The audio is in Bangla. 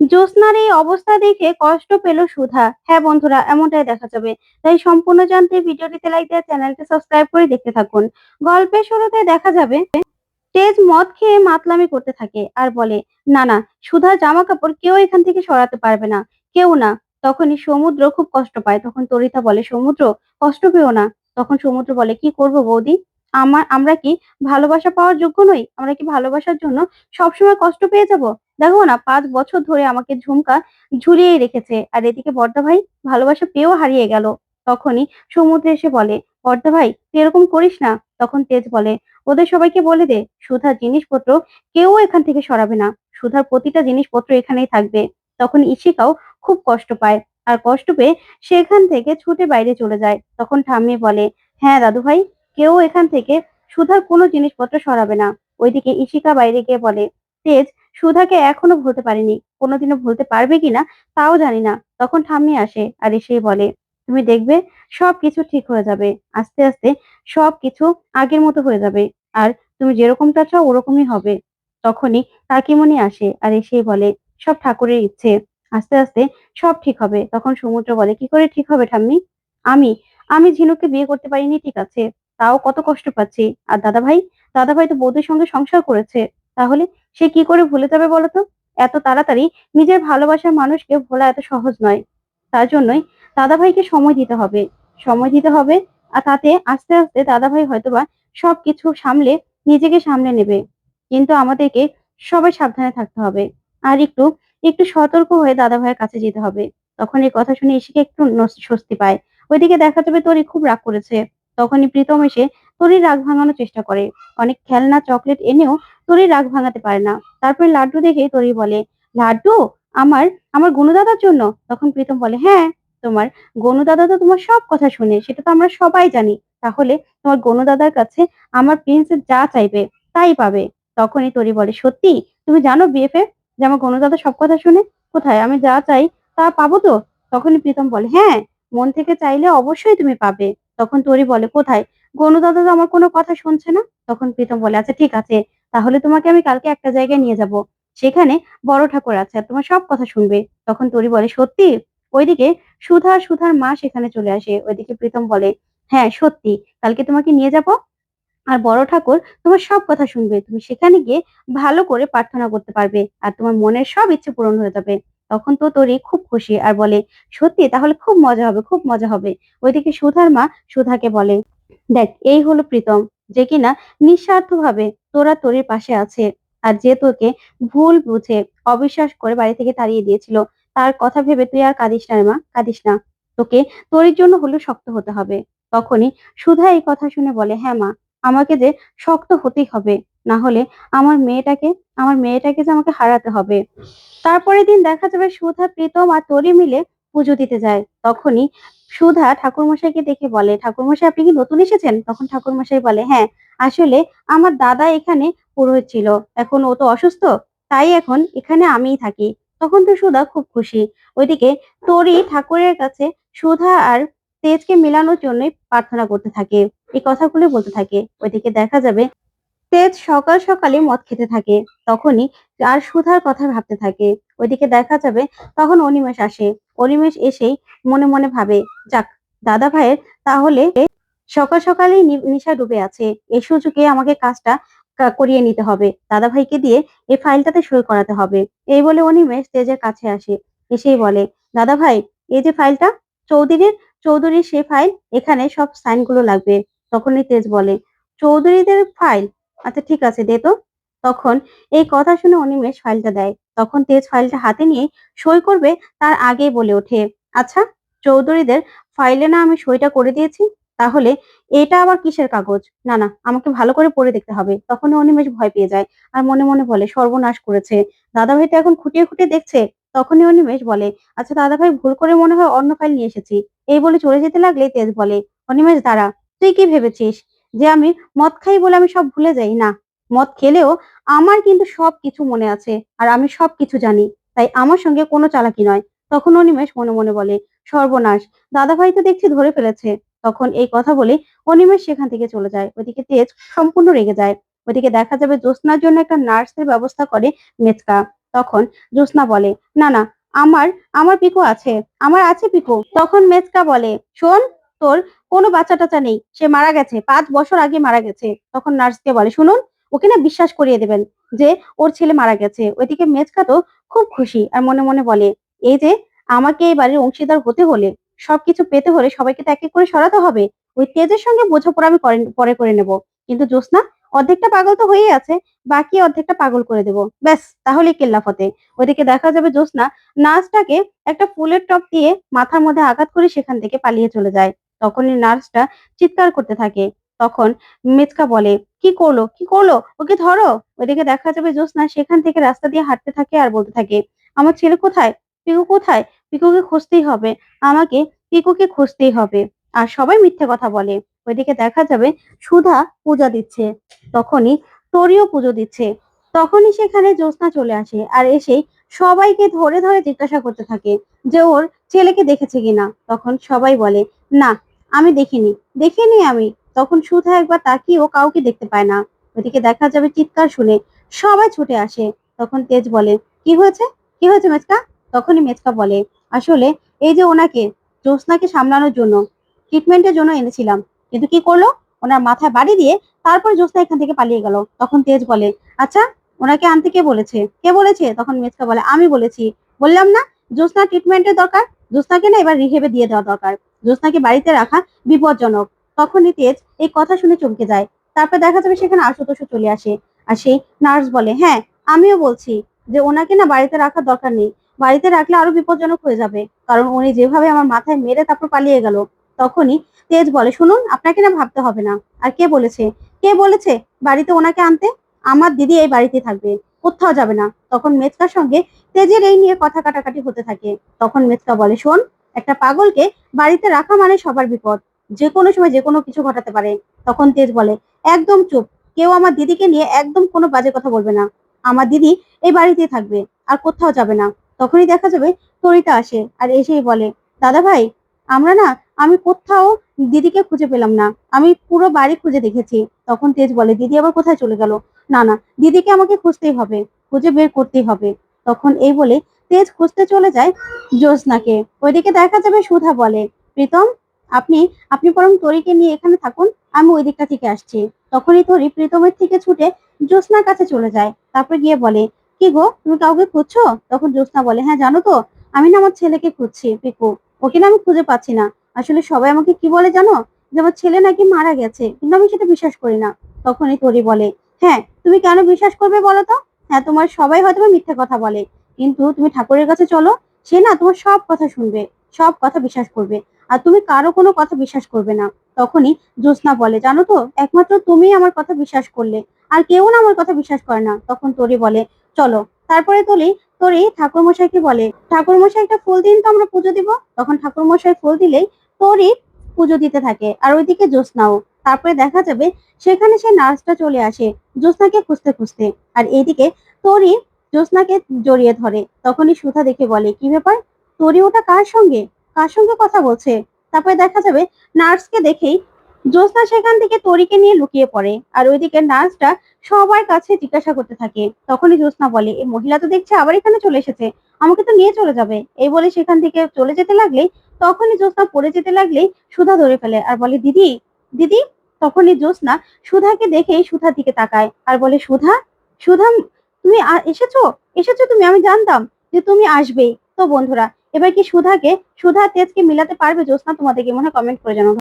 জ্যোৎস্নার এই অবস্থা দেখে কষ্ট পেল সুধা। হ্যাঁ বন্ধুরা, এমনটাই দেখা যাবে। তাই সম্পূর্ণ জানতে ভিডিওটিতে লাইক দিয়ে চ্যানেলটি সাবস্ক্রাইব করে দেখতে থাকুন। গল্পের শুরুতে দেখা যাবে, তেজ মদ খেয়ে মাতলামি করতে থাকে আর বলে, না না, সুধা জামা কাপড় কেউ এখান থেকে সরাতে পারবে না। কেউ না। তখনই সমুদ্র খুব কষ্ট পায়। তখন তরিতা বলে, সমুদ্র, কষ্ট পেও না। তখন সমুদ্র বলে, কি করব বৌদি? আমার, আমরা কি ভালোবাসা পাওয়ার যোগ্য নই? আমরা কি ভালোবাসার জন্য সবসময় কষ্ট পেয়ে যাব? দেখো না, পাঁচ বছর ধরে আমাকে ঝুমকা ঝুলিয়ে রেখেছে। আর এদিকে বর্দা ভাই ভালোবাসা পেয়েও হারিয়ে গেল। তখনই সমুদ্রে এসে বলে, বর্দা ভাই, তুই এরকম করিস না। তখন তেজ বলে, ওদের সবাইকে বলে দে, সুধার জিনিসপত্র কেউ এখান থেকে সরাবে না। সুধার প্রতিটা জিনিসপত্র এখানেই থাকবে। তখন ইশিকাও খুব কষ্ট পায়। আর কষ্ট পেয়ে সেখান থেকে ছুটে বাইরে চলে যায়। তখন ঠাম্মি বলে হ্যাঁ দাদু ভাই কেউ এখান থেকে সুধার কোনো জিনিসপত্র সরাবে না। ওইদিকে ইশিকা বাইরে গিয়ে বলে, তেজ, সুধাকে এখনও ভুলতে পারিনি। কোনোদিনও ভুলতে পারবে কিনা তাও জানি না। তখন ঠাম্মি আসে আর এসেই বলে, তুমি দেখবে সবকিছু ঠিক হয়ে যাবে। আস্তে আস্তে সবকিছু আগের মতো হয়ে যাবে। আর তুমি যেরকমটা চাও ওরকমই হবে। তখনই কাকিমণি আসে আর এসেই বলে, সব ঠাকুরের ইচ্ছে। আস্তে আস্তে সব ঠিক হবে। তখন সমুদ্র বলে, কি করে ঠিক হবে ঠাম্মি? আমি আমি ঝিনুককে বিয়ে করতে পারিনি, ঠিক আছে। তাও কত কষ্ট পাচ্ছি। আর দাদা ভাই দাদা ভাই তো বৌদির সঙ্গে সংসার করেছে। তাহলে সে কি করে ভুলে যাবে বলতো? এত তাড়াতাড়ি নিজের ভালোবাসার মানুষকে ভোলা এত সহজ নয়। তার জন্যই দাদা ভাইকে সময় দিতে হবে। সময় দিতে হবে আর তাতে আস্তে আস্তে দাদা ভাই হয়তোবা সবকিছু সামলে নিজেকে সামলে নেবে। কিন্তু আমাদেরকে সবাই সাবধানে থাকতে হবে। আর একটু একটু সতর্ক হয়ে দাদা ভাইয়ের কাছে যেতে হবে। তখন এই কথা শুনে ইশিকে একটু স্বস্তি পায়। ওইদিকে দেখা যাবে তরি খুব রাগ করেছে। তখনই প্রীতম এসে তরির রাগ ভাঙানোর চেষ্টা করে। অনেক খেলনা, চকলেট এনেও তরি রাগ ভাঙাতে পারে না। তারপরে লাড্ডু দেখে তরি বলে, লাড্ডু, আমার আমার গনুদাদার জন্য? তখন প্রীতম বলে হ্যাঁ তোমার গনুদাদা তো তোমার সব কথা শুনে, সেটা তো আমরা সবাই জানি। তাহলে তোমার গনুদাদার কাছে আমার প্রিন্স যা চাইবে, তাই পাবে। তখনই তরি বলে, সত্যি? তুমি জানো বিএফএ যে আমার গনুদাদা সব কথা শুনে? কোথায়? আমি যা চাই তা পাবো তো? তখনই প্রীতম বলে হ্যাঁ মন থেকে চাইলে অবশ্যই তুমি পাবে। তখন তরি বলে, কোথায়? গনুদাদা তো আমার কোনো কথা শুনছে না। তখন প্রীতম বলে আচ্ছা ঠিক আছে, তাহলে তোমাকে আমি কালকে একটা জায়গায় নিয়ে যাব। সেখানে বড় ঠাকুর আছে আর তোমার সব কথা শুনবে। তখন তরি বলে, সত্যি? ওইদিকে সুধা, সুধার মা সেখানে চলে আসে। ওইদিকে প্রীতম বলে হ্যাঁ সত্যি, কালকে তোমাকে নিয়ে যাব আর বড় ঠাকুর তোমার সব কথা শুনবে। তুমি সেখানে গিয়ে ভালো করে প্রার্থনা করতে পারবে আর তোমার মনের সব ইচ্ছে পূরণ হয়ে যাবে। তখন তো তোরই খুব খুশি আর বলে, সত্যি? তাহলে খুব মজা হবে, খুব মজা হবে। ওইদিকে সুধার মা সুধাকে বলে, দেখ, এই হলো প্রীতম। যে কিনা নিঃস্বার্থ ভাবে তোরা তোরির পাশে আছে আর যে তোকে ভুল বুঝে অবিশ্বাস করে বাড়ি থেকে তাড়িয়ে দিয়েছিল, তার কথা ভেবে তুই আর কাঁদিস না মা, কাঁদিস না। তোকে তোরির জন্য হলেও শক্ত হতে হবে। তখনই সুধা এই কথা শুনে বলে হ্যাঁ মা, আমাকে যে শক্ত হতেই হবে। না হলে আমার মেয়েটাকে আমার মেয়েটাকে যে আমাকে হারাতে হবে। তারপরের দিন দেখা যাবে সুধা, প্রীতম আর তরি মিলে পুজো দিতে যায়। তখনই সুধা ঠাকুরমশাইকে দেখে বলে, ঠাকুরমশাই, আপনি কি নতুন এসেছেন? তখন ঠাকুরমশাই বলে হ্যাঁ আসলে আমার দাদা এখানে পুরোহিত ছিল। এখন ও তো অসুস্থ, তাই এখন এখানে আমিই থাকি। তখন তো সুধা খুব খুশি। ওইদিকে তরি ঠাকুরের কাছে সুধা আর তেজকে মেলানোর জন্যই প্রার্থনা করতে থাকে। এই কথাগুলো বলতে থাকে। ওইদিকে দেখা যাবে তেজ সকাল সকালে মদ খেতে থাকে, তখনই আর সুধার কথা ভাবতে থাকে। ওইদিকে দেখা যাবে তখন অনিমেষ আসে। অনিমেষ এসেই মনে মনে ভাবে, যাক, দাদা ভাইয়ের তাহলে সকাল সকালেই নিশা ডুবে আছে। এই সুযোগে আমাকে কাজটা করিয়ে নিতে হবে। দাদা ভাইকে দিয়ে এই ফাইলটাতে সই করাতে হবে। এই বলে অনিমেষ তেজের কাছে আসে। এসেই বলে, দাদা ভাই, এই যে ফাইলটা, চৌধুরীর চৌধুরীর সে ফাইল, এখানে সব সাইনগুলো লাগবে। তখনই তেজ বলে, চৌধুরীদের ফাইল? আচ্ছা ঠিক আছে, দে তো। তখন এই কথা শুনে অনিমেষ ফাইলটা দেয়। তখন তেজ ফাইলটা হাতে নিয়ে সই করবে, তার আগেই বলে ওঠে আচ্ছা চৌধুরীদের ফাইলে না আমি সইটা করে দিয়েছি, তাহলে এটা আবার কিসের কাগজ? না না, আমাকে ভালো করে পড়ে দেখতে হবে। তখন অনিমেষ ভয় পেয়ে যায় আর মনে মনে বলে, সর্বনাশ করেছে। দাদা ভাই তো এখন খুঁটিয়ে খুঁটিয়ে দেখছে। তখনই অনিমেষ বলে আচ্ছা দাদা ভাই ভুল করে মনে হয় অন্য ফাইল নিয়ে এসেছি। এই বলে চলে যেতে লাগলে তেজ বলে, অনিমেষ, দাঁড়া, তুই কি ভেবেছিস? যে আমি মদ খাই বলে আমি সব ভুলে যাই, না। মদ খেলেও আমার কিন্তু সব কিছু মনে আছে আর আমি সব কিছু জানি। তাই আমার সঙ্গে কোনো চালাকি নয়। তখন অনিমেষ মনে মনে বলে, সর্বনাশ দাদা ভাই তো দেখছি ধরে ফেলেছে। তখন এই কথা বলে অনিমেষ সেখান থেকে চলে যায়। ওইদিকে তেজ সম্পূর্ণ রেগে যায়। ওইদিকে দেখা যাবে জ্যোৎস্নার জন্য একটা নার্সের ব্যবস্থা করে মেচকা। তখন জ্যোৎস্না বলে, না না, আমার আমার পিকু আছে, আমার আছে পিকু। তখন মেচকা বলে, শোন তোর কোনো বাচ্চা টাচা নেই। সে মারা গেছে, পাঁচ বছর আগে মারা গেছে। তখন নার্সকে বলে, শুনুন, ওকে না বিশ্বাস করিয়ে দেবেন যে ওর ছেলে মারা গেছে। ওইদিকে মেচকা তো খুব খুশি আর মনে মনে বলে, এই যে আমাকে এই বাড়ির অংশীদার হতে হলে সবকিছু পেতে হলে সবাইকে তো এক এক করে সরাতে হবে। ওই তেজের সঙ্গে বোঝাপড়া আমি পরে করে নেব। কিন্তু জ্যোৎস্না, অর্ধেকটা পাগল তো হয়েই আছে, বাকি অর্ধেকটা পাগল করে দেবো। ব্যাস, তাহলে কেল্লাফতে। ওইদিকে দেখা যাবে জ্যোৎস্না নার্সটাকে একটা ফুলের টপ দিয়ে মাথার মধ্যে আঘাত করে সেখান থেকে পালিয়ে চলে যায়। তখনই নার্সটা চিৎকার করতে থাকে। তখন মেচকা বলে, কি করল? কি করল? ওকে ধরো। ওইদিকে দেখা যাবে জ্যোৎস্না সেখান থেকে রাস্তা দিয়ে হাঁটতে থাকে আর বলতে থাকে, আমার ছেলে কোথায়? পিকু কোথায়? পিকুকে খুঁজতেই হবে। আমাকে পিকুকে খুঁজতেই হবে। আর সবাই মিথ্যে কথা বলে। ওইদিকে দেখা যাবে সুধা পূজা দিচ্ছে। তখনই তরিও পুজো দিচ্ছে। তখনই সেখানে জ্যোৎস্না চলে আসে আর এসেই সবাইকে ধরে ধরে জিজ্ঞাসা করতে থাকে যে ওর ছেলেকে দেখেছে কিনা। তখন সবাই বলে, না আমি দেখিনি। দেখিনি আমি। তখন সুধা একবার তাকিয়েও কাউকে দেখতে পায় না। ওদিকে দেখা যাবে চিৎকার শুনে সবাই ছুটে আসে। তখন তেজ বলে, কি হয়েছে? কি হয়েছে মেচকা? তখনই মেচকা বলে, আসলে এই যে ওনাকে, জ্যোৎস্নাকে সামলানোর জন্য ট্রিটমেন্টের জন্য এনেছিলাম। কিন্তু কি করল? ওনার মাথায় বাড়ি দিয়ে তারপর জ্যোৎস্না এখান থেকে পালিয়ে গেল। তখন তেজ বলে আচ্ছা ওনাকে আনতে কে বলেছে? কে বলেছে? তখন মেচকা বলে, আমি বলেছি। বললাম না জ্যোৎস্না ট্রিটমেন্টের দরকার, জ্যোৎস্নাকে না এবার রিহেবে দিয়ে দেওয়া দরকার। জ্যোৎস্নাকে বাড়িতে রাখা বিপজ্জনক। তখনই তেজ এই কথা শুনে চমকে যায়। তারপর দেখা যাবে সেখানে আশুতোষ চলে আসে। আর সেই নার্স বলে হ্যাঁ আমিও বলছি যে ওনাকে না বাড়িতে রাখার দরকার নেই। বাড়িতে রাখলে আরও বিপজ্জনক হয়ে যাবে। কারণ উনি যেভাবে আমার মাথায় মেরে তারপর পালিয়ে গেল। তখনই তেজ বলে, শুনুন, আপনাকে না ভাবতে হবে না। আর কে বলেছে? কে বলেছে বাড়িতে ওনাকে আনতে? আমার দিদি এই বাড়িতে থাকবে। কোথাও যাবে না। তখন মেচকার সঙ্গে তেজের এই নিয়ে কথা কাটাকাটি হতে থাকে। তখন মেচকা বলে, শোন, একটা পাগলকে বাড়িতে রাখা মানে সবার বিপদ। যে কোনো সময় যে কোনো কিছু ঘটাতে পারে। তখন তেজ বলে, একদম চুপ। কেউ আমার দিদিকে নিয়ে একদম কোনো বাজে কথা বলবে না। আমার দিদি এই বাড়িতেই থাকবে, আর কোথাও যাবে না। তখনই দেখা যাবে তরিতা আসে, আর এসেই বলে দাদা ভাই আমরা না আমি কোথাও দিদিকে খুঁজে পেলাম না। আমি পুরো বাড়ি খুঁজে দেখেছি। তখন তেজ বলে, দিদি আবার কোথায় চলে গেল? না না, দিদিকে আমাকে খুঁজতেই হবে। খুঁজে বের করতেই হবে। তখন এই বলে তেজ খুঁজতে চলে যায় জ্যোৎস্নাকে। ওইদিকে দেখা যাবে সুধা বলে, প্রীতম, আপনি আপনি বরং তরিকে নিয়ে এখানে থাকুন, আমি ওই দিকটা থেকে আসছি। তখনই তরি প্রীতমের থেকে ছুটে জ্যোৎস্নার কাছে চলে যায়। তারপর গিয়ে বলে, কি গো, তুমি কাউকে খুঁজছো? তখন জ্যোৎস্না বলে হ্যাঁ জানো তো, আমি না আমার ছেলেকে খুঁজছি, পিকু। ওকে না আমি খুঁজে পাচ্ছি না। আসলে সবাই আমাকে কি বলে জানো? যে আমার ছেলে নাকি মারা গেছে, কিন্তু আমি সেটা বিশ্বাস করি না। তখনই তরি বলে হ্যাঁ তুমি কেন বিশ্বাস করবে বলো তো? হ্যাঁ তোমার সবাই হয়তো মিথ্যে কথা বলে, কিন্তু তুমি ঠাকুরের কাছে চলো, সে না তোমার সব কথা শুনবে, সব কথা বিশ্বাস করবে, আর তুমি কারও কোনো কথা বিশ্বাস করবে না। তখনই জ্যোৎস্না বলে, জানো তো, একমাত্র তুমি আমার কথা বিশ্বাস করলে, আর কেউ না আমার কথা বিশ্বাস করে না। তখন তরি বলে, চলো। তারপরে তলি, তরি ঠাকুর মশাইকে বলে ঠাকুর মশাই একটা ফুল দিন তো আমরা পুজো দিব? তখন ঠাকুর মশাই ফুল দিলেই তরি পুজো দিতে থাকে। আর ওইদিকে জ্যোৎস্নাও। তারপরে দেখা যাবে সেখানে সে নার্সটা চলে আসে, জ্যোৎস্নাকে খুঁজতে খুঁজতে। আর এইদিকে তরি জ্যোৎস্নাকে জড়িয়ে ধরে। তখনই সুধা দেখে বলে, কি ব্যাপার? তরি ওটা কার সঙ্গে? কার সঙ্গে কথা বলছে? তারপরে দেখা যাবে নার্সকে দেখেই জ্যোৎস্না সেখান থেকে তরিকে নিয়ে লুকিয়ে পড়ে। আর ওইদিকে নার্সটা সবার কাছে জিজ্ঞাসা করতে থাকে। তখনই জ্যোৎস্না বলে এই মহিলা তো দেখছে আবার এখানে চলে এসেছে। আমাকে তো নিয়ে চলে যাবে। এই বলে সেখান থেকে চলে যেতে লাগলেই তখনই জ্যোৎস্না পড়ে যেতে লাগলেই সুধা ধরে ফেলে আর বলে, দিদি দিদি? তখনই জ্যোৎস্না সুধাকে দেখেই সুধার দিকে তাকায় আর বলে, সুধা সুধা, তুমি এসেছ? এসেছ তুমি? আমি জানতাম যে তুমি আসবেই। তো বন্ধুরা, এবার কি সুধাকে, সুধা তেজকে মিলাতে পারবে জ্যোৎস্না? তোমাদেরকে মনে হয় কমেন্ট করে জানাও।